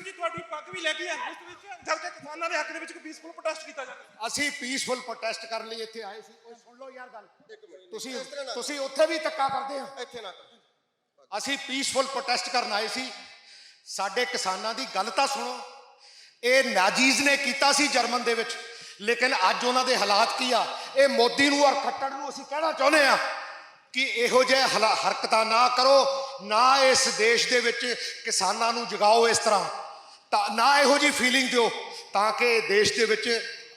ਸਿੰਘ ਜੀ ਤੁਹਾਡੀ ਪੱਗ ਵੀ ਲੈ ਕੇ ਆ ਉਸ ਵਿੱਚ ਜਦ ਕਿ ਕਿਸਾਨਾਂ ਦੇ ਹੱਕ ਦੇ ਵਿੱਚ ਇੱਕ ਪੀਸਫੁਲ ਪ੍ਰੋਟੈਸਟ ਕੀਤਾ ਜਾਂਦਾ ਅਸੀਂ ਪੀਸਫੁਲ ਪ੍ਰੋਟੈਸਟ ਕਰਨ ਲਈ ਇੱਥੇ ਆਏ ਸੀ। ਓਏ ਸੁਣ ਲਓ ਯਾਰ ਗੱਲ। ਤੁਸੀਂ ਤੁਸੀਂ ਉੱਥੇ ਵੀ ਧੱਕਾ ਕਰਦੇ ਹੋ। ਇੱਥੇ ਨਾ ਅਸੀਂ ਪੀਸਫੁਲ ਪ੍ਰੋਟੈਸਟ ਕਰਨ ਆਏ ਸੀ। ਸਾਡੇ ਕਿਸਾਨਾਂ ਦੀ ਗੱਲ ਤਾਂ ਸੁਣੋ। ਇਹ ਨਾਜੀਜ਼ ਨੇ ਕੀਤਾ ਸੀ ਜਰਮਨ ਦੇ ਵਿੱਚ। ਲੇਕਿਨ ਅੱਜ ਉਹਨਾਂ ਦੇ ਹਾਲਾਤ ਕੀ ਆ? ਇਹ ਮੋਦੀ ਨੂੰ ਔਰ ਖੱਟੜ ਨੂੰ ਅਸੀਂ ਕਹਿਣਾ ਚਾਹੁੰਦੇ ਆ ਕਿ ਇਹੋ ਜਿਹੇ ਹਲਾ- ਹਰਕਤਾਂ ਨਾ ਕਰੋ। ਨਾ ਇਸ ਦੇਸ਼ ਦੇ ਵਿੱਚ ਕਿਸਾਨਾਂ ਨੂੰ ਜਗਾਓ ਇਸ ਤਰ੍ਹਾਂ। ਤਾਂ ਨਾ ਇਹੋ ਜੀ ਫੀਲਿੰਗ ਦਿਓ ਤਾਂ ਕਿ ਦੇਸ਼ ਦੇ ਵਿੱਚ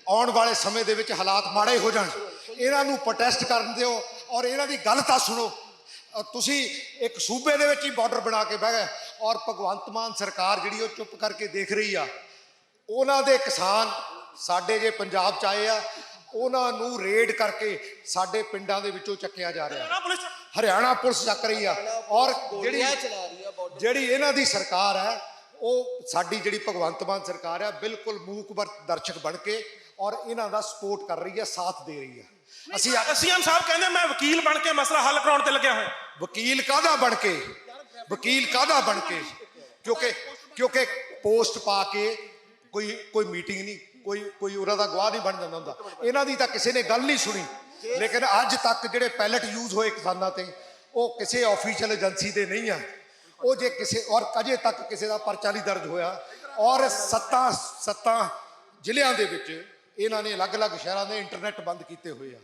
ਆਉਣ ਵਾਲੇ ਸਮੇਂ ਦੇ ਵਿੱਚ ਹਾਲਾਤ ਮਾੜੇ ਹੋ ਜਾਣ। ਇਹਨਾਂ ਨੂੰ ਪ੍ਰੋਟੈਸਟ ਕਰਨ ਦਿਓ ਔਰ ਇਹਨਾਂ ਦੀ ਗੱਲ ਤਾਂ ਸੁਣੋ। ਅ, ਤੁਸੀਂ ਇੱਕ ਸੂਬੇ ਦੇ ਵਿੱਚ ਹੀ ਬਾਰਡਰ ਬਣਾ ਕੇ ਬਹਿ ਗਏ ਔਰ ਭਗਵੰਤ ਮਾਨ ਸਰਕਾਰ ਜਿਹੜੀ ਉਹ ਚੁੱਪ ਕਰਕੇ ਦੇਖ ਰਹੀ ਆ। ਉਹਨਾਂ ਦੇ ਕਿਸਾਨ ਸਾਡੇ ਜੇ ਪੰਜਾਬ ਚ ਆਏ ਆ ਉਹਨਾਂ ਨੂੰ ਰੇਡ ਕਰਕੇ ਸਾਡੇ ਪਿੰਡਾਂ ਦੇ ਵਿੱਚੋਂ ਚੱਕਿਆ ਜਾ ਰਿਹਾ। ਹਰਿਆਣਾ ਪੁਲਿਸ ਚੱਕ ਰਹੀ ਆ ਔਰ ਜਿਹੜੀ ਗੋਲੀਆਂ ਚਲਾ ਰਹੀ ਆ ਬਾਰਡਰ ਜਿਹੜੀ ਇਹਨਾਂ ਦੀ ਸਰਕਾਰ ਹੈ ਉਹ ਸਾਡੀ ਜਿਹੜੀ ਭਗਵੰਤ ਮਾਨ ਸਰਕਾਰ ਹੈ ਬਿਲਕੁਲ ਮੂਕਬਰ ਦਰਸ਼ਕ ਬਣ ਕੇ ਔਰ ਇਹਨਾਂ ਦਾ ਸਪੋਰਟ ਕਰ ਰਹੀ ਹੈ ਸਾਥ ਦੇ ਰਹੀ ਹੈ ਅਸੀਂ ਸੀਐਮ ਸਾਹਿਬ ਕਹਿੰਦੇ ਮੈਂ ਵਕੀਲ ਬਣ ਕੇ ਮਸਲਾ ਹੱਲ ਕਰਾਉਣ ਤੇ ਲੱਗਿਆ ਹੋਇਆ। ਵਕੀਲ ਕਾਹਦਾ ਬਣ ਕੇ? ਵਕੀਲ ਕਾਹਦਾ ਬਣ ਕੇ? ਕਿਉਂਕਿ ਕਿਉਂਕਿ ਪੋਸਟ ਪਾ ਕੇ ਕੋਈ ਕੋਈ ਮੀਟਿੰਗ ਨਹੀਂ ਕੋਈ ਕੋਈ ਉਹਨਾਂ ਦਾ ਗਵਾਹ ਨਹੀਂ ਬਣ ਜਾਂਦਾ ਹੁੰਦਾ। ਇਹਨਾਂ ਦੀ ਤਾਂ ਕਿਸੇ ਨੇ ਗੱਲ ਨਹੀਂ ਸੁਣੀ। ਲੇਕਿਨ ਅੱਜ ਤੱਕ ਜਿਹੜੇ ਪੈਲਟ ਯੂਜ਼ ਹੋਏ ਕਿਸਾਨਾਂ ਤੇ ਉਹ ਕਿਸੇ ਆਫੀਸ਼ੀਅਲ ਏਜੰਸੀ ਦੇ ਨਹੀਂ ਆ। ਉਹ ਜੇ ਕਿਸੇ ਔਰ ਅਜੇ ਤੱਕ ਕਿਸੇ ਦਾ ਪਰਚਾ ਨਹੀਂ ਦਰਜ ਹੋਇਆ, ਔਰ ਸੱਤਾਂ ਸੱਤਾਂ ਜ਼ਿਲ੍ਹਿਆਂ ਦੇ ਵਿੱਚ ਇਹਨਾਂ ਨੇ ਅਲੱਗ-ਅਲੱਗ ਸ਼ਹਿਰਾਂ ਦੇ ਇੰਟਰਨੈਟ ਬੰਦ ਕੀਤੇ ਹੋਏ ਆ।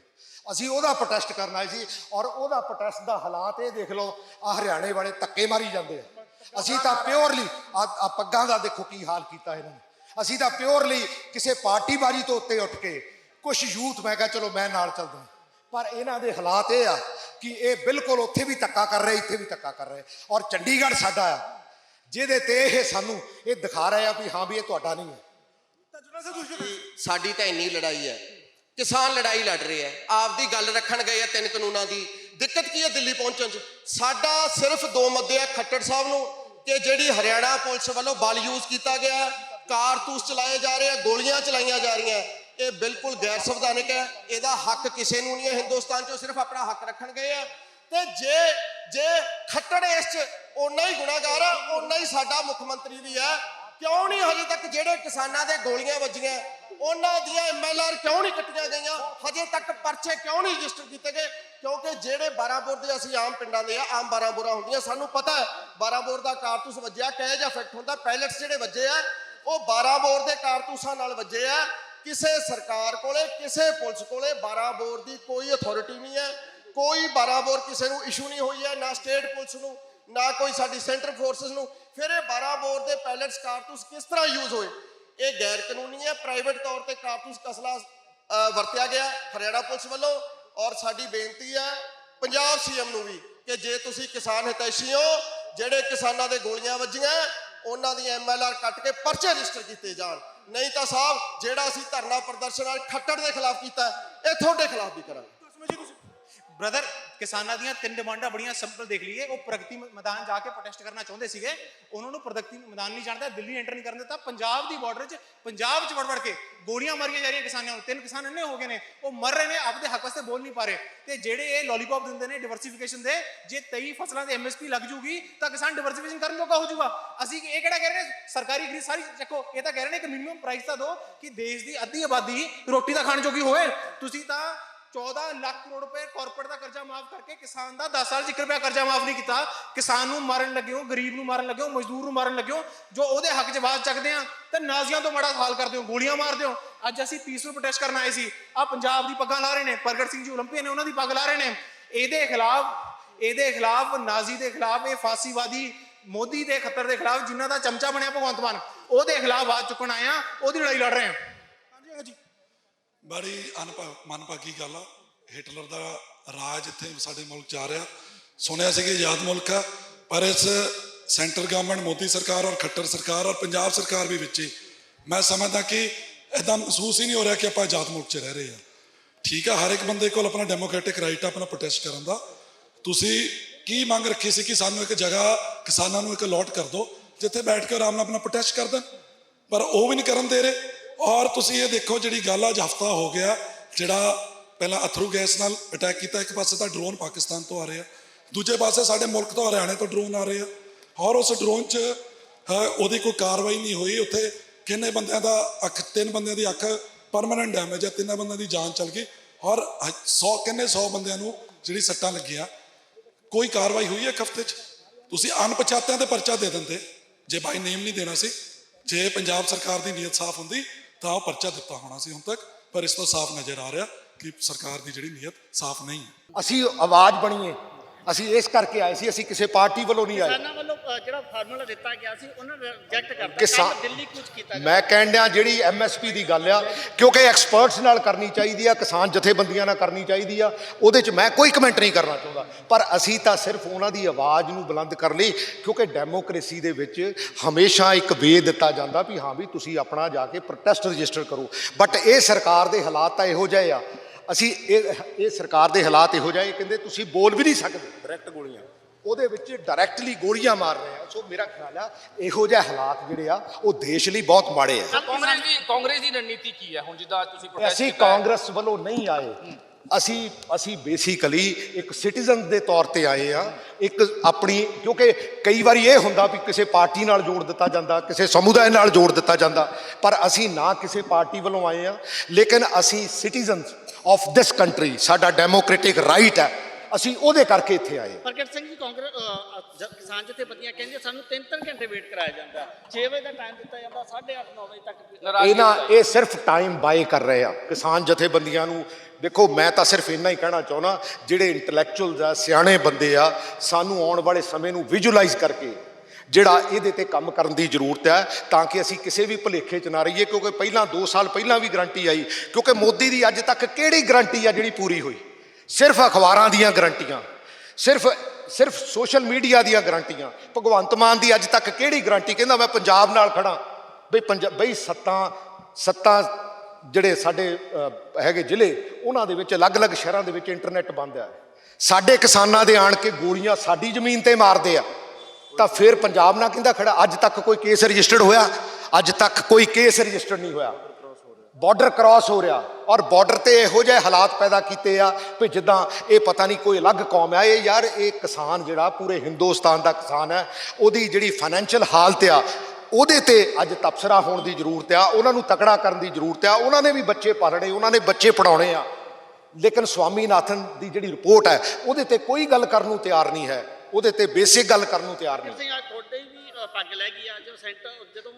ਅਸੀਂ ਉਹਦਾ ਪ੍ਰੋਟੈਸਟ ਕਰਨ ਆਏ ਸੀ ਔਰ ਉਹਦਾ ਪ੍ਰੋਟੈਸਟ ਦਾ ਹਾਲਾਤ ਇਹ ਦੇਖ ਲਓ ਆ ਹਰਿਆਣੇ ਵਾਲੇ ਧੱਕੇ ਮਾਰੀ ਜਾਂਦੇ ਆ। ਅਸੀਂ ਤਾਂ ਪਿਓਰਲੀ ਆ ਪੱਗਾਂ ਦਾ ਦੇਖੋ ਕੀ ਹਾਲ ਕੀਤਾ ਇਹਨਾਂ ਨੇ। ਅਸੀਂ ਤਾਂ ਪਿਓਰਲੀ ਕਿਸੇ ਪਾਰਟੀਬਾਜ਼ੀ ਤੋਂ ਉੱਤੇ ਉੱਠ ਕੇ ਕੁਝ ਯੂਥ ਮੈਂ ਕਿਹਾ, ਚਲੋ ਮੈਂ ਨਾਲ ਚੱਲਦਾ। ਪਰ ਇਹਨਾਂ ਦੇ ਹਾਲਾਤ ਇਹ ਆ ਕਿ ਇਹ ਬਿਲਕੁਲ ਉੱਥੇ ਵੀ ਧੱਕਾ ਕਰ ਰਹੇ, ਇੱਥੇ ਵੀ ਧੱਕਾ ਕਰ ਰਹੇ। ਔਰ ਚੰਡੀਗੜ੍ਹ ਸਾਡਾ ਆ, ਜਿਹਦੇ ਤੇ ਇਹ ਸਾਨੂੰ ਇਹ ਦਿਖਾ ਰਹੇ ਆ ਵੀ ਹਾਂ ਵੀ ਇਹ ਤੁਹਾਡਾ ਨਹੀਂ ਹੈ। ਸਾਡੀ ਤਾਂ ਇੰਨੀ ਲੜਾਈ ਹੈ, ਕਿਸਾਨ ਲੜਾਈ ਲੜ ਰਹੇ ਹੈ, ਆਪਦੀ ਗੱਲ ਰੱਖਣ ਗਏ ਆ ਤਿੰਨ ਕਾਨੂੰਨਾਂ ਦੀ। ਦਿੱਕਤ ਕੀ ਹੈ ਦਿੱਲੀ ਪਹੁੰਚਣ 'ਚ? ਸਾਡਾ ਸਿਰਫ ਦੋ ਮੁੱਦੇ ਆ, ਖੱਟੜ ਸਾਹਿਬ ਨੂੰ, ਕਿ ਜਿਹੜੀ ਹਰਿਆਣਾ ਪੁਲਿਸ ਵੱਲੋਂ ਬਲ ਯੂਜ਼ ਕੀਤਾ ਗਿਆ ਕਾਰਤੂਸ ਚਲਾਏ ਜਾ ਰਹੇ ਆ, ਗੋਲੀਆਂ ਚਲਾਈਆਂ ਜਾ ਰਹੀਆਂ। ਇਹ ਬਿਲਕੁਲ ਗੈਰ ਸੰਵਿਧਾਨਿਕ ਹੈ। ਇਹਦਾ ਹੱਕ ਕਿਸੇ ਨੂੰ ਨਹੀਂ ਹੈ। ਹਿੰਦੁਸਤਾਨ ਚੋਂ ਸਿਰਫ ਆਪਣਾ ਹੱਕ ਰੱਖਣ ਗਏ ਆ। ਤੇ ਜੇ ਜੇ ਖੱਟੜ ਇਸ 'ਚ ਓਨਾ ਹੀ ਗੁਨਾਹਗਾਰ ਆ, ਓਨਾ ਹੀ ਸਾਡਾ ਮੁੱਖ ਮੰਤਰੀ ਵੀ ਹੈ ਕਿਉਂ ਨਹੀਂ ਹਜੇ ਤੱਕ ਜਿਹੜੇ ਕਿਸਾਨਾਂ ਦੇ ਗੋਲੀਆਂ ਵੱਜੀਆਂ, ਉਹਨਾਂ ਦੀਆਂ ਐਮਐਲਆਰ ਕਿਉਂ ਨਹੀਂ ਕੱਟੀਆਂ ਗਈਆਂ? ਹਜੇ ਤੱਕ ਪਰਚੇ ਕਿਉਂ ਨਹੀਂ ਰਜਿਸਟਰ ਕੀਤੇ ਗਏ? ਕਿਉਂਕਿ ਜਿਹੜੇ 12 ਬੋਰ ਦੇ ਅਸੀਂ ਆਮ ਪਿੰਡਾਂ ਦੇ ਆ, ਆਮ 12 ਬੋਰਾਂ ਹੁੰਦੀਆਂ, ਸਾਨੂੰ ਪਤਾ ਹੈ 12 ਬੋਰ ਦਾ ਕਾਰਤੂਸ ਵੱਜਿਆ, ਕਿਹੋ ਜਿਹਾ ਇਫੈਕਟ ਹੁੰਦਾ ਪੈਲਟਸ ਜਿਹੜੇ ਵੱਜੇ ਆ, ਉਹ 12 ਬੋਰ ਦੇ ਕਾਰਤੂਸਾਂ ਨਾਲ ਵੱਜੇ ਆ ਕਿਸੇ ਸਰਕਾਰ ਕੋਲੇ, ਕਿਸੇ ਪੁਲਿਸ ਕੋਲੇ 12 ਬੋਰ ਦੀ ਕੋਈ ਅਥਾਰਟੀ ਨਹੀਂ ਹੈ। ਕੋਈ 12 ਬੋਰ ਕਿਸੇ ਨੂੰ ਇਸ਼ੂ ਨਹੀਂ ਹੋਈ ਹੈ, ਨਾ ਸਟੇਟ ਪੁਲਿਸ ਨੂੰ, ਨਾ ਕੋਈ ਸਾਡੀ ਸੈਂਟਰ ਫੋਰਸਸ ਨੂੰ। ਫਿਰ ਇਹ 12 ਬੋਰ ਦੇ ਪੈਲਟਸ ਕਾਰਤੂਸ ਕਿਸ ਤਰ੍ਹਾਂ ਯੂਜ਼ ਹੋਏ? ਇਹ ਗੈਰ ਕਾਨੂੰਨੀ ਹੈ ਪ੍ਰਾਈਵੇਟ ਤੌਰ ਤੇ ਕਾਰਤੂਸ ਕਸਲਾ ਵਰਤਿਆ ਗਿਆ ਹਰਿਆਣਾ ਪੁਲਿਸ ਵੱਲੋਂ। ਔਰ ਸਾਡੀ ਬੇਨਤੀ ਹੈ, ਪੰਜਾਬ ਸੀਐਮ ਨੂੰ ਵੀ, ਕਿ ਜੇ ਤੁਸੀਂ ਕਿਸਾਨ ਹਿਤੈਸ਼ੀ ਹੋ, ਜਿਹੜੇ ਕਿਸਾਨਾਂ ਦੇ ਗੋਲੀਆਂ ਵੱਜੀਆਂ, ਉਹਨਾਂ ਦੀ ਐਮਐਲਆਰ ਕੱਟ ਕੇ ਪਰਚੇ ਰਜਿਸਟਰ ਕੀਤੇ ਜਾਣ। ਨਹੀਂ ਤਾਂ ਸਾਹਿਬ ਜਿਹੜਾ ਅਸੀਂ ਧਰਨਾ ਪ੍ਰਦਰਸ਼ਨ ਅੱਜ ਖੱਟੜ ਦੇ ਖਿਲਾਫ ਕੀਤਾ ਇਹ ਤੁਹਾਡੇ ਖਿਲਾਫ ਵੀ ਕਰਾਂਗੇ ਬ੍ਰਦਰ ਕਿਸਾਨਾਂ ਦੀਆਂ ਤਿੰਨ ਡਿਮਾਂਡਾਂ ਬੜੀਆਂ ਸਿੰਪਲ ਦੇਖ ਲਈਏ। ਉਹ ਪ੍ਰਗਤੀ ਮੈਦਾਨ ਜਾ ਕੇ ਪ੍ਰੋਟੈਸਟ ਕਰਨਾ ਚਾਹੁੰਦੇ ਸੀਗੇ। ਉਹਨਾਂ ਨੂੰ ਪ੍ਰਗਤੀ ਮੈਦਾਨ ਨਹੀਂ ਜਾਣਦਾ। ਦਿੱਲੀ ਐਂਟਰ ਨਹੀਂ ਕਰਨ ਦਿੱਤਾ। ਪੰਜਾਬ ਦੀ ਬਾਰਡਰ 'ਚ, ਪੰਜਾਬ 'ਚ ਵੜ ਵੜ ਕੇ ਗੋਲੀਆਂ ਮਾਰੀਆਂ ਜਾ ਰਹੀਆਂ ਕਿਸਾਨਾਂ ਨੂੰ। ਤਿੰਨ ਕਿਸਾਨ ਇੰਨੇ ਹੋ ਗਏ ਨੇ। ਉਹ ਮਰ ਰਹੇ ਨੇ, ਆਪਦੇ ਹੱਕ ਵਾਸਤੇ ਬੋਲ ਨਹੀਂ ਪਾ ਰਹੇ। ਤੇ ਜਿਹੜੇ ਇਹ ਲੋਲੀਪੌਪ ਦਿੰਦੇ ਨੇ ਡਿਵਰਸੀਫਿਕੇਸ਼ਨ ਦੇ, ਜੇ 23 ਫਸਲਾਂ ਦੇ ਐਮਐਸਪੀ ਲੱਗ ਜੂਗੀ, ਤਾਂ ਕਿਸਾਨ ਡਿਵਰਸੀਫਿਕੇਸ਼ਨ ਕਰਨ ਜੋਗਾ ਹੋ ਜਾਊਗਾ ਅਸੀਂ ਇਹ ਕਿਹੜਾ ਕਹਿ ਰਹੇ ਨੇ? ਸਰਕਾਰੀ ਖਰੀਦ ਸਾਰੀ ਚੱਕੋ। ਇਹ ਤਾਂ ਕਹਿ ਰਹੇ ਨੇ ਕਿ ਮਿਨੀਮਮ ਪ੍ਰਾਈਸ ਤਾਂ ਦਿਓ ਕਿ ਦੇਸ਼ ਦੀ ਅੱਧੀ ਆਬਾਦੀ ਰੋਟੀ ਦਾ ਖਾਣ ਜੋਗੀ ਹੋਵੇ ਤੁਸੀਂ ਤਾਂ 14 ਲੱਖ ਕਰੋੜ ਰੁਪਏ ਕਾਰਪੋਰੇਟ ਦਾ ਕਰਜ਼ਾ ਮਾਫ ਕਰਕੇ ਕਿਸਾਨ ਦਾ 10 ਸਾਲ 'ਚ 1 ਰੁਪਿਆ ਕਰਜ਼ਾ ਮਾਫ ਨਹੀਂ ਕੀਤਾ ਕਿਸਾਨ ਨੂੰ ਮਾਰਨ ਲੱਗੇ ਹੋ ਗਰੀਬ ਨੂੰ ਮਾਰਨ ਲੱਗੇ ਹੋ ਮਜ਼ਦੂਰ ਨੂੰ ਮਾਰਨ ਲੱਗੇ ਹੋ ਜੋ ਉਹਦੇ ਹੱਕ 'ਚ ਆਵਾਜ਼ ਚੱਕਦੇ ਆ ਤੇ ਨਾਜ਼ੀਆਂ ਤੋਂ ਮਾੜਾ ਹਾਲ ਕਰਦੇ ਹੋ ਗੋਲੀਆਂ ਮਾਰਦੇ ਹੋ ਅੱਜ ਅਸੀਂ ਪੀਸਫੁਲ ਪ੍ਰੋਟੈਸਟ ਕਰਨ ਆਏ ਸੀ ਆ ਪੰਜਾਬ ਦੀ ਪੱਗਾਂ ਲਾ ਰਹੇ ਨੇ ਪ੍ਰਗਟ ਸਿੰਘ ਜੀ 올림픽 ਨੇ ਉਹਨਾਂ ਦੀ ਪੱਗ ਲਾ ਰਹੇ ਨੇ ਇਹਦੇ ਖਿਲਾਫ ਇਹਦੇ ਖਿਲਾਫ ਨਾਜ਼ੀ ਦੇ ਖਿਲਾਫ ਇਹ ਫਾਸੀਵਾਦੀ ਮੋਦੀ ਦੇ ਖੱਤਰ ਦੇ ਖਿਲਾਫ ਜਿਨ੍ਹਾਂ ਦਾ ਚਮਚਾ ਬਣਿਆ ਭਗਵੰਤ ਮਾਨ ਉਹਦੇ ਖਿਲਾਫ ਆਵਾਜ਼ ਚੁੱਕਣ ਆਏ ਆ ਉਹਦੀ ਲੜਾਈ ਲੜ ਰਹੇ ਆ ਹਾਂਜੀ ਹਾਂਜੀ ਬੜੀ ਅਨਭਾ ਮਨਭਾਗੀ ਗੱਲ ਆ। ਹਿਟਲਰ ਦਾ ਰਾਜ ਇੱਥੇ ਸਾਡੇ ਮੁਲਕ ਜਾ ਰਿਹਾ। ਸੁਣਿਆ ਸੀ ਕਿ ਆਜ਼ਾਦ ਮੁਲਕ ਆ, ਪਰ ਇਸ ਸੈਂਟਰ ਗਵਰਨਮੈਂਟ, ਮੋਦੀ ਸਰਕਾਰ ਔਰ ਖੱਟਰ ਸਰਕਾਰ ਔਰ ਪੰਜਾਬ ਸਰਕਾਰ ਵੀ ਵਿੱਚ ਹੀ ਮੈਂ ਸਮਝਦਾ ਕਿ ਇਦਾਂ ਮਹਿਸੂਸ ਹੀ ਨਹੀਂ ਹੋ ਰਿਹਾ ਕਿ ਆਪਾਂ ਆਜ਼ਾਦ ਮੁਲਕ 'ਚ ਰਹਿ ਰਹੇ ਆ। ਠੀਕ ਆ, ਹਰ ਇੱਕ ਬੰਦੇ ਕੋਲ ਆਪਣਾ ਡੈਮੋਕ੍ਰੈਟਿਕ ਰਾਈਟ ਆ, ਆਪਣਾ ਪ੍ਰੋਟੈਸਟ ਕਰਨ ਦਾ। ਤੁਸੀਂ ਕੀ ਮੰਗ ਰੱਖੀ ਸੀ ਕਿ ਸਾਨੂੰ ਇੱਕ ਜਗ੍ਹਾ ਕਿਸਾਨਾਂ ਨੂੰ ਇੱਕ ਅਲਾਟ ਕਰ ਦਿਓ ਜਿੱਥੇ ਬੈਠ ਕੇ ਆਰਾਮ ਨਾਲ ਆਪਣਾ ਪ੍ਰੋਟੈਸਟ ਕਰ ਦੇਣ? ਪਰ ਉਹ ਵੀ ਨਹੀਂ ਕਰਨ ਦੇ ਰਹੇ। ਔਰ ਤੁਸੀਂ ਇਹ ਦੇਖੋ ਜਿਹੜੀ ਗੱਲ ਅੱਜ ਹਫਤਾ ਹੋ ਗਿਆ, ਜਿਹੜਾ ਪਹਿਲਾਂ ਅਥਰੂ ਗੈਸ ਨਾਲ ਅਟੈਕ ਕੀਤਾ, ਇੱਕ ਪਾਸੇ ਤਾਂ ਡਰੋਨ ਪਾਕਿਸਤਾਨ ਤੋਂ ਆ ਰਿਹਾ ਦੂਜੇ ਪਾਸੇ ਸਾਡੇ ਮੁਲਕ ਤੋਂ ਹਰਿਆਣੇ ਤੋਂ ਡਰੋਨ ਆ ਰਹੇ ਆ। ਔਰ ਉਸ ਡਰੋਨ 'ਚ ਉਹਦੀ ਕੋਈ ਕਾਰਵਾਈ ਨਹੀਂ ਹੋਈ, ਉੱਥੇ ਕਿੰਨੇ ਬੰਦਿਆਂ ਦਾ ਅੱਖ, ਤਿੰਨ ਬੰਦਿਆਂ ਦੀ ਅੱਖ ਪਰਮਨੈਂਟ ਡੈਮੇਜ ਹੈ ਤਿੰਨਾਂ ਬੰਦਿਆਂ ਦੀ ਜਾਨ ਚਲ ਗਈ। ਔਰ 100 ਕਿੰਨੇ 100 ਬੰਦਿਆਂ ਨੂੰ ਜਿਹੜੀ ਸੱਟਾਂ ਲੱਗੀਆਂ, ਕੋਈ ਕਾਰਵਾਈ ਹੋਈ ਹੈ ਇੱਕ ਹਫ਼ਤੇ 'ਚ? ਤੁਸੀਂ ਅਣਪਛਾਤਿਆਂ ਤੇ ਪਰਚਾ ਦੇ ਦਿੰਦੇ, ਜੇ ਬਾਈ ਨੇਮ ਨਹੀਂ ਦੇਣਾ ਸੀ, ਜੇ ਪੰਜਾਬ ਸਰਕਾਰ ਦੀ ਨੀਅਤ ਸਾਫ਼ ਹੁੰਦੀ ਤਾਂ ਉਹ ਪਰਚਾ ਦਿੱਤਾ ਹੋਣਾ ਸੀ ਹੁਣ ਤੱਕ ਪਰ ਇਸ ਤੋਂ ਸਾਫ਼ ਨਜ਼ਰ ਆ ਰਿਹਾ ਕਿ ਸਰਕਾਰ ਦੀ ਜਿਹੜੀ ਨੀਅਤ ਸਾਫ਼ ਨਹੀਂ ਹੈ। ਅਸੀਂ ਆਵਾਜ਼ ਬਣੀਏ ਅਸੀਂ ਇਸ ਕਰਕੇ ਆਏ ਸੀ ਅਸੀਂ ਕਿਸੇ ਪਾਰਟੀ ਵੱਲੋਂ ਨਹੀਂ ਆਏ। ਕਿਸਾਨਾਂ ਵੱਲੋਂ ਅ, ਜਿਹੜਾ ਫਾਰਮੂਲਾ ਦਿੱਤਾ ਗਿਆ ਸੀ ਉਹਨਾਂ ਨੇ ਰਿਜੈਕਟ ਕਰਤਾ। ਕਿਸਾਨ ਕੱਲ੍ਹ ਦਿੱਲੀ ਕੁਝ ਕੀਤਾ ਗਿਆ। ਮੈਂ ਕਹਿਣ ਡਿਆ ਜਿਹੜੀ ਐਮਐਸਪੀ ਦੀ ਗੱਲ ਆ ਕਿਉਂਕਿ ਐਕਸਪਰਟਸ ਨਾਲ ਕਰਨੀ ਚਾਹੀਦੀ ਆ ਕਿਸਾਨ ਜਥੇਬੰਦੀਆਂ ਨਾਲ ਕਰਨੀ ਚਾਹੀਦੀ ਆ ਉਹਦੇ 'ਚ ਮੈਂ ਕੋਈ ਕਮੈਂਟ ਨਹੀਂ ਕਰਨਾ ਚਾਹੁੰਦਾ। ਪਰ ਅਸੀਂ ਤਾਂ ਸਿਰਫ ਉਹਨਾਂ ਦੀ ਆਵਾਜ਼ ਨੂੰ ਬੁਲੰਦ ਕਰ ਲਈ ਕਿਉਂਕਿ ਡੈਮੋਕ੍ਰੇਸੀ ਦੇ ਵਿੱਚ ਹਮੇਸ਼ਾ ਇੱਕ ਵੇ ਦਿੱਤਾ ਜਾਂਦਾ ਵੀ ਹਾਂ ਵੀ ਤੁਸੀਂ ਆਪਣਾ ਜਾ ਕੇ ਪ੍ਰੋਟੈਸਟ ਰਜਿਸਟਰ ਕਰੋ। ਬਟ ਇਹ ਸਰਕਾਰ ਦੇ ਹਾਲਾਤ ਤਾਂ ਇਹੋ ਜਿਹੇ ਆ। ਅਸੀਂ ਇਹ ਇਹ ਸਰਕਾਰ ਦੇ ਹਾਲਾਤ ਇਹੋ ਜਿਹੇ ਕਹਿੰਦੇ ਤੁਸੀਂ ਬੋਲ ਵੀ ਨਹੀਂ ਸਕਦੇ। ਡਾਇਰੈਕਟ ਗੋਲੀਆਂ। ਉਹਦੇ ਵਿੱਚ ਡਾਇਰੈਕਟਲੀ ਗੋਲੀਆਂ ਮਾਰ ਰਹੇ ਆ। ਸੋ ਮੇਰਾ ਖਿਆਲ ਆ ਇਹੋ ਜਿਹੇ ਹਾਲਾਤ ਜਿਹੜੇ ਆ ਉਹ ਦੇਸ਼ ਲਈ ਬਹੁਤ ਮਾੜੇ ਆ। ਕਾਂਗਰਸ ਦੀ ਕਾਂਗਰਸ ਦੀ ਰਣਨੀਤੀ ਕੀ ਹੈ? ਹੁਣ ਜਿੱਦਾਂ ਤੁਸੀਂ protest ਅਸੀਂ? ਕਾਂਗਰਸ ਵੱਲੋਂ ਨਹੀਂ ਆਏ। ਅਸੀਂ ਅਸੀਂ ਬੇਸਿਕਲੀ ਇੱਕ ਸਿਟੀਜ਼ਨ ਦੇ ਤੌਰ ਤੇ ਆਏ ਆ। ਇੱਕ ਆਪਣੀ ਕਿਉਂਕਿ ਕਈ ਵਾਰੀ ਇਹ ਹੁੰਦਾ ਵੀ ਕਿਸੇ ਪਾਰਟੀ ਨਾਲ ਜੋੜ ਦਿੱਤਾ ਜਾਂਦਾ ਕਿਸੇ ਸਮੁਦਾਇ ਨਾਲ ਜੋੜ ਦਿੱਤਾ ਜਾਂਦਾ। ਪਰ ਅਸੀਂ ਨਾ ਕਿਸੇ ਪਾਰਟੀ ਵੱਲੋਂ ਆਏ ਆ। ਲੇਕਿਨ ਅਸੀਂ ਸਿਟੀਜ਼ਨਸ ਆਫ ਦਿਸ ਕੰਟਰੀ ਸਾਡਾ ਡੈਮੋਕ੍ਰੈਟਿਕ ਰਾਈਟ ਹੈ। ਅਸੀਂ ਉਹਦੇ ਕਰਕੇ ਇੱਥੇ ਆਏ। ਪ੍ਰਗਟ ਸਿੰਘ ਜੀ ਕਾਂਗਰਸ ਅ, ਜ- ਕਿਸਾਨ ਜਥੇਬੰਦੀਆਂ ਕਹਿੰਦੇ ਸਾਨੂੰ 3-3 ਘੰਟੇ ਵੇਟ ਕਰਾਇਆ ਜਾਂਦਾ। 6 ਵਜੇ ਦਾ ਟਾਈਮ ਦਿੱਤਾ ਜਾਂਦਾ 8:30 9 ਵਜੇ ਤੱਕ ਇਹ ਨਾ। ਇਹ ਸਿਰਫ ਟਾਈਮ ਬਾਏ ਕਰ ਰਹੇ ਆ। ਕਿਸਾਨ ਜਥੇਬੰਦੀਆਂ ਨੂੰ ਦੇਖੋ ਮੈਂ ਤਾਂ ਸਿਰਫ ਇੰਨਾ ਹੀ ਕਹਿਣਾ ਚਾਹੁੰਦਾ ਜਿਹੜੇ ਇੰਟੈਲੈਕਚੁਅਲਸ ਆ ਸਿਆਣੇ ਬੰਦੇ ਆ ਸਾਨੂੰ ਆਉਣ ਵਾਲੇ ਸਮੇਂ ਨੂੰ ਵਿਜ਼ੂਅਲਾਈਜ਼ ਕਰਕੇ ਜਿਹੜਾ ਇਹਦੇ ਤੇ ਕੰਮ ਕਰਨ ਦੀ ਜ਼ਰੂਰਤ ਹੈ ਤਾਂ ਕਿ ਅਸੀਂ ਕਿਸੇ ਵੀ ਭੁਲੇਖੇ 'ਚ ਨਾ ਰਹੀਏ ਕਿਉਂਕਿ ਪਹਿਲਾਂ 2 ਸਾਲ ਪਹਿਲਾਂ ਵੀ ਗਰੰਟੀ ਆਈ ਕਿਉਂਕਿ ਮੋਦੀ ਦੀ ਅੱਜ ਤੱਕ ਕਿਹੜੀ ਗਰੰਟੀ ਆ ਜਿਹੜੀ ਪੂਰੀ ਹੋਈ? ਸਿਰਫ ਅਖਬਾਰਾਂ ਦੀਆਂ ਗਰੰਟੀਆਂ, ਸਿਰਫ ਸਿਰਫ ਸੋਸ਼ਲ ਮੀਡੀਆ ਦੀਆਂ ਗਰੰਟੀਆਂ। ਭਗਵੰਤ ਮਾਨ ਦੀ ਅੱਜ ਤੱਕ ਕਿਹੜੀ ਗਰੰਟੀ? ਕਹਿੰਦਾ ਮੈਂ ਪੰਜਾਬ ਨਾਲ ਖੜਾ ਬਈ ਪੰਜਾਬ ਬਈ ਸੱਤਾਂ ਸੱਤਾਂ ਜਿਹੜੇ ਸਾਡੇ ਹੈਗੇ ਜ਼ਿਲ੍ਹੇ, ਉਹਨਾਂ ਦੇ ਵਿੱਚ ਅਲੱਗ-ਅਲੱਗ ਸ਼ਹਿਰਾਂ ਦੇ ਵਿੱਚ ਇੰਟਰਨੈਟ ਬੰਦ ਹੈ ਸਾਡੇ ਕਿਸਾਨਾਂ ਦੇ ਆਣ ਕੇ ਗੋਲੀਆਂ ਸਾਡੀ ਜ਼ਮੀਨ ਤੇ ਮਾਰਦੇ ਆ। ਤਾਂ ਫਿਰ ਪੰਜਾਬ ਨਾਲ ਕਹਿੰਦਾ ਖੜਾ ਅੱਜ ਤੱਕ ਕੋਈ ਕੇਸ ਰਜਿਸਟਰਡ ਹੋਇਆ? ਅੱਜ ਤੱਕ ਕੋਈ ਕੇਸ ਰਜਿਸਟਰਡ ਨਹੀਂ ਹੋਇਆ। ਬਾਰਡਰ ਕ੍ਰਾਸ ਹੋ ਰਿਹਾ ਔਰ ਬਾਰਡਰ ਤੇ ਇਹੋ ਜਿਹੇ ਹਾਲਾਤ ਪੈਦਾ ਕੀਤੇ ਆ ਵੀ ਜਿੱਦਾਂ ਇਹ ਪਤਾ ਨਹੀਂ ਕੋਈ ਅਲੱਗ ਕੌਮ ਆ, ਇਹ ਯਾਰ ਇਹ ਕਿਸਾਨ ਜਿਹੜਾ ਪੂਰੇ ਹਿੰਦੁਸਤਾਨ ਦਾ ਕਿਸਾਨ ਹੈ, ਉਹਦੀ ਜਿਹੜੀ ਫਾਈਨੈਂਸ਼ੀਅਲ ਹਾਲਤ ਆ, ਉਹਦੇ ਤੇ ਅੱਜ ਤਬਸਰਾ ਹੋਣ ਦੀ ਜ਼ਰੂਰਤ ਆ, ਉਹਨਾਂ ਨੂੰ ਤਕੜਾ ਕਰਨ ਦੀ ਜ਼ਰੂਰਤ ਆ, ਉਹਨਾਂ ਨੇ ਵੀ ਬੱਚੇ ਪਾਲਣੇ, ਉਹਨਾਂ ਨੇ ਬੱਚੇ ਪੜਾਉਣੇ ਆ। ਲੇਕਿਨ ਸਵਾਮੀਨਾਥਨ ਦੀ ਜਿਹੜੀ ਰਿਪੋਰਟ ਹੈ, ਉਹਦੇ ਤੇ ਕੋਈ ਗੱਲ ਕਰਨ ਨੂੰ ਤਿਆਰ ਨਹੀਂ ਹੈ, ਉਹਦੇ ਤੇ ਬੇਸਿਕ ਗੱਲ ਕਰਨ ਨੂੰ ਤਿਆਰ ਨਹੀਂ। ਪੱਗ ਲੈ ਗਈ ਆ ਜੋ ਸੈਂਟਰ, ਜਦੋਂ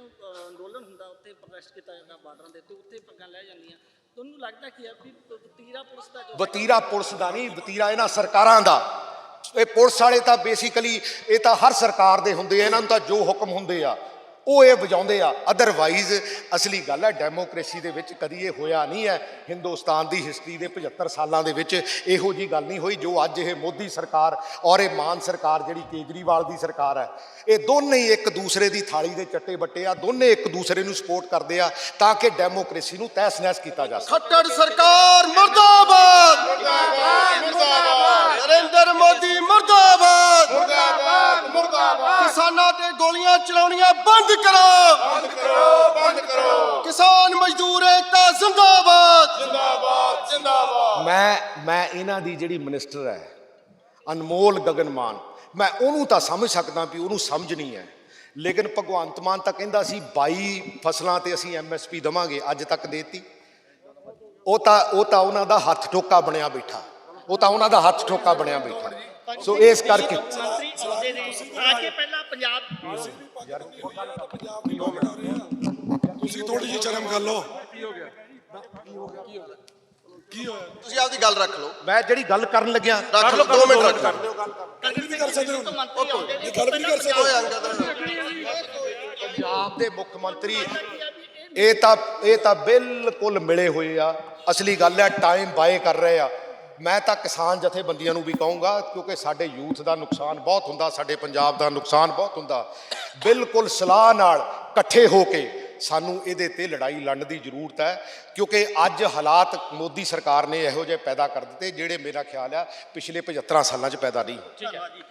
ਅੰਦੋਲਨ ਹੁੰਦਾ, ਉੱਥੇ ਪ੍ਰੋਟੈਸਟ ਕੀਤਾ ਜਾਂਦਾ ਬਾਰਡਰਾਂ ਦੇ ਉੱਤੇ, ਉੱਥੇ ਪੱਗਾਂ ਲੈ ਜਾਂਦੀਆਂ। ਤੁਹਾਨੂੰ ਲੱਗਦਾ ਕੀ ਆ ਵੀ ਤੀਰਾ ਪੁਲਿਸ ਦਾ ਜੋ ਵਤੀਰਾ ਪੁਲਿਸ ਦਾ ਨਹੀਂ, ਵਤੀਰਾ ਇਹਨਾਂ ਸਰਕਾਰਾਂ ਦਾ। ਇਹ ਪੁਲਿਸ ਵਾਲੇ ਤਾਂ ਬੇਸਿਕਲੀ ਇਹ ਤਾਂ ਹਰ ਸਰਕਾਰ ਦੇ ਹੁੰਦੇ ਆ, ਇਹਨਾਂ ਨੂੰ ਤਾਂ ਜੋ ਹੁਕਮ ਹੁੰਦੇ ਆ। ਉਹ ਇਹ ਵਜਾਉਂਦੇ ਆ। ਅਦਰਵਾਈਜ਼ ਅਸਲੀ ਗੱਲ ਹੈ ਡੈਮੋਕ੍ਰੇਸੀ ਦੇ ਵਿੱਚ ਕਦੀ ਇਹ ਹੋਇਆ ਨਹੀਂ ਹੈ। ਹਿੰਦੁਸਤਾਨ ਦੀ ਹਿਸਟਰੀ ਦੇ 75 ਸਾਲਾਂ ਦੇ ਵਿੱਚ ਇਹੋ ਜੀ ਗੱਲ ਨਹੀਂ ਹੋਈ ਜੋ ਅੱਜ ਇਹ ਮੋਦੀ ਸਰਕਾਰ ਔਰ ਇਹ ਮਾਨ ਸਰਕਾਰ ਜਿਹੜੀ ਕੇਜਰੀਵਾਲ ਦੀ ਸਰਕਾਰ ਹੈ ਇਹ ਦੋਨੇ ਹੀ ਇੱਕ ਦੂਸਰੇ ਦੀ ਥਾਲੀ ਦੇ ਚੱਟੇ ਬੱਟੇ ਆ ਦੋਨੇ ਇੱਕ ਦੂਸਰੇ ਨੂੰ ਸਪੋਰਟ ਕਰਦੇ ਆ ਤਾਂ ਕਿ ਡੈਮੋਕ੍ਰੇਸੀ ਨੂੰ ਤਹਿਸ ਨਹਿਸ ਕੀਤਾ ਜਾ ਸਕੇ। ਖੱਟੜ ਸਰਕਾਰ ਮਰਦਾਬਾਦ। ਮੁਰਦਾਬਾਦ ਮੁਰਦਾਬਾਦ। ਨਰਿੰਦਰ ਮੋਦੀ ਮਰਦਾਬਾਦ। ਮੁਰਦਾਬਾਦ ਮੁਰਦਾਬਾਦ। ਕਿਸਾਨਾਂ ਤੇ ਗੋਲੀਆਂ ਚਲਾਉਣੀਆਂ ਬੰਦ ਕਰੋ। ਬੰਦ ਕਰੋ ਬੰਦ ਕਰੋ। ਕਿਸਾਨ ਮਜ਼ਦੂਰ ਏਕਤਾ ਜ਼ਿੰਦਾਬਾਦ। ਜ਼ਿੰਦਾਬਾਦ ਜ਼ਿੰਦਾਬਾਦ। ਮੈਂ ਮੈਂ ਇਹਨਾਂ ਦੀ ਜਿਹੜੀ ਮਿਨਿਸਟਰ ਹੈ ਅਨਮੋਲ ਗਗਨਮਾਨ ਮੈਂ ਉਹਨੂੰ ਤਾਂ ਸਮਝ ਸਕਦਾ ਵੀ ਉਹਨੂੰ ਸਮਝ ਨਹੀਂ ਹੈ। ਲੇਕਿਨ ਭਗਵੰਤ ਮਾਨ ਤਾਂ ਕਹਿੰਦਾ ਸੀ 22 ਫਸਲਾਂ ਤੇ ਅਸੀਂ ਐਮਐਸਪੀ ਦਵਾਂਗੇ ਅੱਜ ਤੱਕ ਦੇਤੀ। ਉਹ ਤਾਂ ਉਹ ਤਾਂ ਉਹਨਾਂ ਦਾ ਹੱਥ ਠੋਕਾ ਬਣਿਆ ਬੈਠਾ। ਉਹ ਤਾਂ ਉਹਨਾਂ ਦਾ ਹੱਥ ਠੋਕਾ ਬਣਿਆ ਬੈਠਾ। ਸੋ ਇਸ ਕਰਕੇ ਮੰਤਰੀ ਆਉਂਦੇ ਨੇ। ਆ ਕੇ ਪਹਿਲਾਂ ਪੰਜਾਬ ਤੁਸੀਂ ਥੋੜੀ ਜਿਹੀ ਸ਼ਰਮ ਕਰ ਲਓ। ਕੀ ਹੋਇਆ? ਤੁਸੀਂ ਆਪਦੀ ਗੱਲ ਰੱਖ ਲਓ। ਮੈਂ ਜਿਹੜੀ ਗੱਲ ਕਰਨ ਲੱਗਿਆ ਰੱਖ ਲਓ 2 ਮਿੰਟ ਰੱਖ ਲਓ। ਗੱਲ ਵੀ ਕਰ ਸਕਦੇ ਹੋ। ਮੰਤਰੀ ਆਉਂਦੇ ਨੇ ਇਹ ਗੱਲ ਵੀ ਨਹੀਂ ਕਰ ਸਕਦੇ। ਓਏ ਅੰਗਦ ਪੰਜਾਬ ਦੇ ਮੁੱਖ ਮੰਤਰੀ ਇਹ ਤਾਂ ਇਹ ਤਾਂ ਬਿਲਕੁਲ ਮਿਲੇ ਹੋਏ ਆ। ਅਸਲੀ ਗੱਲ ਹੈ ਟਾਈਮ ਬਾਏ ਕਰ ਰਹੇ ਆ। ਮੈਂ ਤਾਂ ਕਿਸਾਨ ਜਥੇਬੰਦੀਆਂ ਨੂੰ ਵੀ ਕਹੂੰਗਾ, ਕਿਉਂਕਿ ਸਾਡੇ ਯੂਥ ਦਾ ਨੁਕਸਾਨ ਬਹੁਤ ਹੁੰਦਾ, ਸਾਡੇ ਪੰਜਾਬ ਦਾ ਨੁਕਸਾਨ ਬਹੁਤ ਹੁੰਦਾ। ਬਿਲਕੁਲ ਸਲਾਹ ਨਾਲ ਇਕੱਠੇ ਹੋ ਕੇ ਸਾਨੂੰ ਇਹਦੇ ਤੇ ਲੜਾਈ ਲੜਨ ਦੀ ਜ਼ਰੂਰਤ ਹੈ, ਕਿਉਂਕਿ ਅੱਜ ਹਾਲਾਤ ਮੋਦੀ ਸਰਕਾਰ ਨੇ ਇਹੋ ਜਿਹੇ ਪੈਦਾ ਕਰ ਦਿੱਤੇ, ਜਿਹੜੇ ਮੇਰਾ ਖਿਆਲ ਆ ਪਿਛਲੇ 75 ਸਾਲਾਂ 'ਚ ਪੈਦਾ ਨਹੀਂ